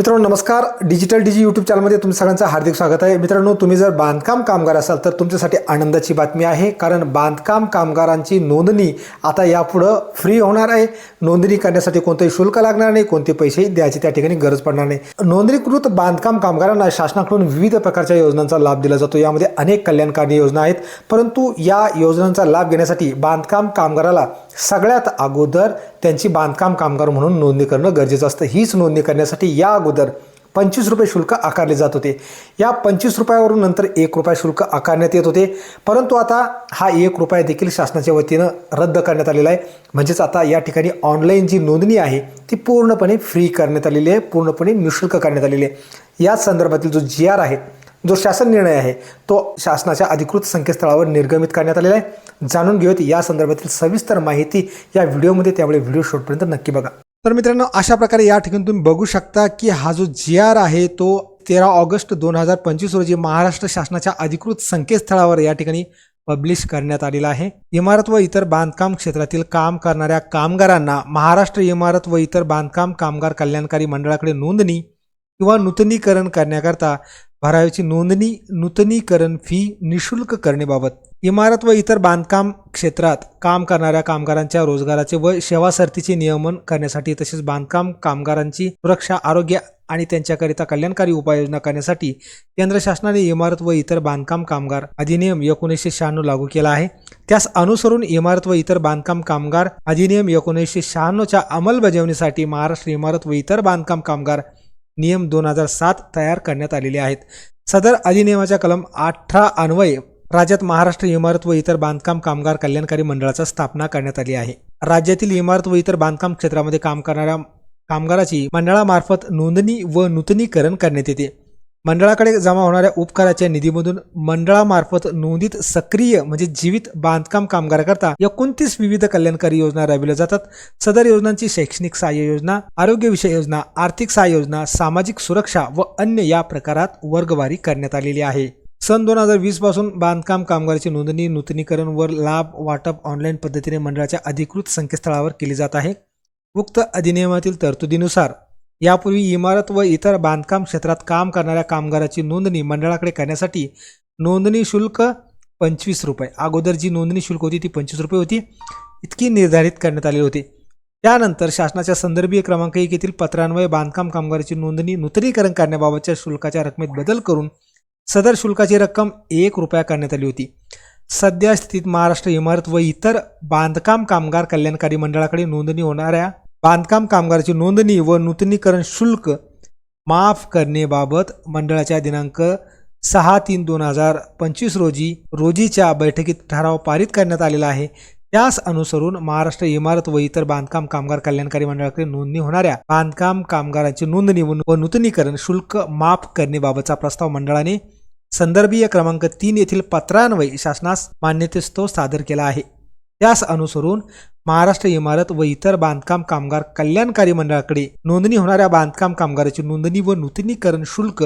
मित्रांनो नमस्कार. डिजिटल डिजी यूट्यूब चॅनलमध्ये तुमचं सगळ्यांचं हार्दिक स्वागत आहे. मित्रांनो तुम्ही जर बांधकाम कामगार असाल तर तुमच्यासाठी आनंदाची बातमी आहे कारण बांधकाम कामगारांची नोंदणी आता यापुढं फ्री होणार आहे. नोंदणी करण्यासाठी कोणतंही शुल्क लागणार नाही कोणते पैसेही द्यायची त्या ठिकाणी गरज पडणार नाही. नोंदणीकृत बांधकाम कामगारांना शासनाकडून विविध प्रकारच्या योजनांचा लाभ दिला जातो. यामध्ये अनेक कल्याणकारी योजना आहेत. परंतु या योजनांचा लाभ घेण्यासाठी बांधकाम कामगाराला सगळ्यात अगोदर त्यांची बांधकाम कामगार म्हणून नोंदणी करणं गरजेचं असतं. हीच नोंदणी करण्यासाठी या अगोदर पंचवीस रुपये शुल्क आकारले जात होते. या पंचवीस रुपयावरून नंतर एक रुपया शुल्क आकारण्यात येत होते. परंतु आता हा एक रुपया देखील शासनाच्या वतीनं रद्द करण्यात आलेला आहे. म्हणजेच आता या ठिकाणी ऑनलाईन जी नोंदणी आहे ती पूर्णपणे फ्री करण्यात आलेली आहे. पूर्णपणे निशुल्क करण्यात आलेली आहे. या संदर्भातील जो जी आर आहे जो शासन निर्णय आहे तो शासनाच्या अधिकृत संकेतस्थळावर निर्गमित करण्यात आलेला आहे. जाणून घेऊयात या संदर्भातील सविस्तर माहिती या व्हिडिओमध्ये त्यामुळे व्हिडिओ शेवटपर्यंत नक्की बघा. तर मित्रांनो अशा प्रकारे या ठिकाणी तुम्ही बघू शकता की हा जो जी आर आहे तो तेरा ऑगस्ट दोन हजार पंचवीस रोजी महाराष्ट्र शासनाच्या अधिकृत संकेतस्थळावर या ठिकाणी पब्लिश करण्यात आलेला आहे. इमारत व इतर बांधकाम क्षेत्रातील काम करणाऱ्या कामगारांना महाराष्ट्र इमारत व इतर बांधकाम कामगार कल्याणकारी मंडळाकडे नोंदणी किंवा नूतनीकरण करण्याकरता भरावीची नोंदणी नूतनीकरण फी निशुल्क करण्याबाबत इमारत व इतर बांधकाम क्षेत्रात काम करणाऱ्या कामगारांच्या रोजगाराचे व सेवा सर्तीचे नियमन करण्यासाठी तसेच बांधकाम कामगारांची सुरक्षा आरोग्य आणि त्यांच्याकरिता कल्याणकारी उपाययोजना करण्यासाठी केंद्र शासनाने इमारत व इतर बांधकाम कामगार अधिनियम एकोणीसशे शहाण्णव लागू केला आहे. त्यास अनुसरून इमारत व इतर बांधकाम कामगार अधिनियम एकोणीसशे शहाण्णवच्या अंमलबजावणीसाठी महाराष्ट्र इमारत व इतर बांधकाम कामगार नियम दोन हजार सात तयार करण्यात आलेले आहेत. सदर अधिनियमाच्या कलम अठरा अन्वये राज्यात महाराष्ट्र इमारत व इतर बांधकाम कामगार कल्याणकारी मंडळाचा स्थापना करण्यात आली आहे. राज्यातील इमारत व इतर बांधकाम क्षेत्रामध्ये काम करणाऱ्या कामगाराची मंडळामार्फत नोंदणी व नूतनीकरण करण्यात येते. मंडळाकडे जमा होणाऱ्या उपकाराच्या निधीमधून मंडळामार्फत नोंदीत सक्रिय म्हणजे जीवित बांधकाम कामगाराकरता एकोणतीस विविध कल्याणकारी योजना राबविल्या जातात. सदर योजनांची शैक्षणिक सहाय्य योजना आरोग्यविषय योजना आर्थिक सहाय्य योजना सामाजिक सुरक्षा व अन्य या प्रकारात वर्गवारी करण्यात आलेली आहे. सन दोन हजार वीसपासून बांधकाम कामगाराची नोंदणी नूतनीकरण व लाभ वाटप ऑनलाईन पद्धतीने मंडळाच्या अधिकृत संकेतस्थळावर केली जात आहे. उक्त अधिनियमातील तरतुदीनुसार यापूर्वी इमारत व इतर बांधकाम क्षेत्रात काम करणाऱ्या कामगाराची नोंदणी मंडळाकडे करण्यासाठी नोंदणी शुल्क पंचवीस रुपये. अगोदर जी नोंदणी शुल्क होती ती पंचवीस रुपये होती. इतकी निर्धारित करण्यात आली होती. त्यानंतर शासनाच्या संदर्भीय क्रमांक एक येथील पत्रान्वये बांधकाम कामगाराची नोंदणी नूतनीकरण करण्याबाबतच्या शुल्काच्या रकमेत बदल करून सदर शुल्काची रक्कम एक रुपया करण्यात आली होती. सध्या स्थितीत महाराष्ट्र इमारत व इतर बांधकाम कामगार कल्याणकारी मंडळाकडे नोंदणी होणाऱ्या बांधकाम कामगाराची नोंदणी व नूतनीकरण शुल्क माफ करण्याबाबत मंडळाच्या दिनांक सहा तीन दोन हजार पंचवीस रोजी रोजीच्या बैठकीत ठराव पारित करण्यात आलेला आहे. त्यास अनुसरून महाराष्ट्र इमारत व इतर बांधकाम कामगार कल्याणकारी मंडळाकडे नोंदणी होणाऱ्या बांधकाम कामगारांची नोंदणी व नूतनीकरण शुल्क माफ करण्याबाबतचा प्रस्ताव मंडळाने संदर्भीय क्रमांक तीन येथील पत्रान्वये शासनास मान्यतेस्तव सादर केला आहे. त्यास अनुसरून महाराष्ट्र इमारत व इतर बांधकाम कामगार कल्याणकारी मंडळाकडे नोंदणी होणाऱ्या बांधकाम कामगाराची नोंदणी व नूतनीकरण शुल्क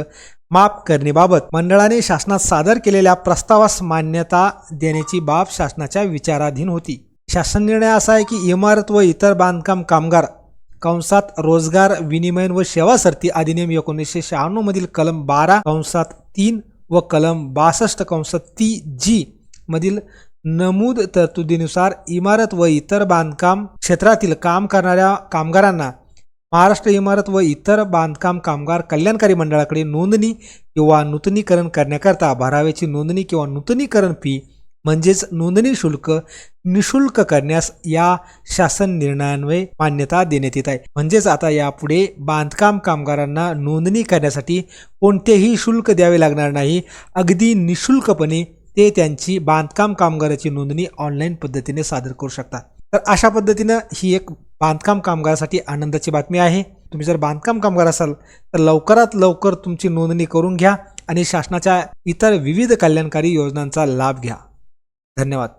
माफ करण्याबाबत मंडळाने शासनात सादर केलेल्या प्रस्तावास मान्यता देण्याची बाब शासनाच्या विचाराधीन होती. शासन निर्णय असा आहे की इमारत व इतर बांधकाम कामगार कंसात रोजगार विनिमय व सेवा सर्ती अधिनियम एकोणीसशे शहाण्णव मधील कलम बारा कंसात तीन व कलम बासष्ट कंस ती जी मधील नमूद तरतुदीनुसार इमारत व इतर बांधकाम क्षेत्रातील काम करणाऱ्या कामगारांना महाराष्ट्र इमारत व इतर बांधकाम कामगार कल्याणकारी मंडळाकडे नोंदणी किंवा नूतनीकरण करण्याकरता भराव्याची नोंदणी किंवा नूतनीकरण फी म्हणजेच नोंदणी शुल्क निशुल्क करण्यास या शासन निर्णयान्वये मान्यता देण्यात येत आहे. म्हणजेच आता यापुढे बांधकाम कामगारांना नोंदणी करण्यासाठी कोणतेही शुल्क द्यावे लागणार नाही. अगदी निशुल्कपणे ते त्यांची बांधकाम कामगाराची नोंदणी ऑनलाईन पद्धतीने सादर करू शकतात. तर अशा पद्धतीनं ही एक बांधकाम कामगारासाठी आनंदाची बातमी आहे. तुम्ही जर बांधकाम कामगार असाल तर लवकरात लवकर तुमची नोंदणी करून घ्या आणि शासनाच्या इतर विविध कल्याणकारी योजनांचा लाभ घ्या. धन्यवाद.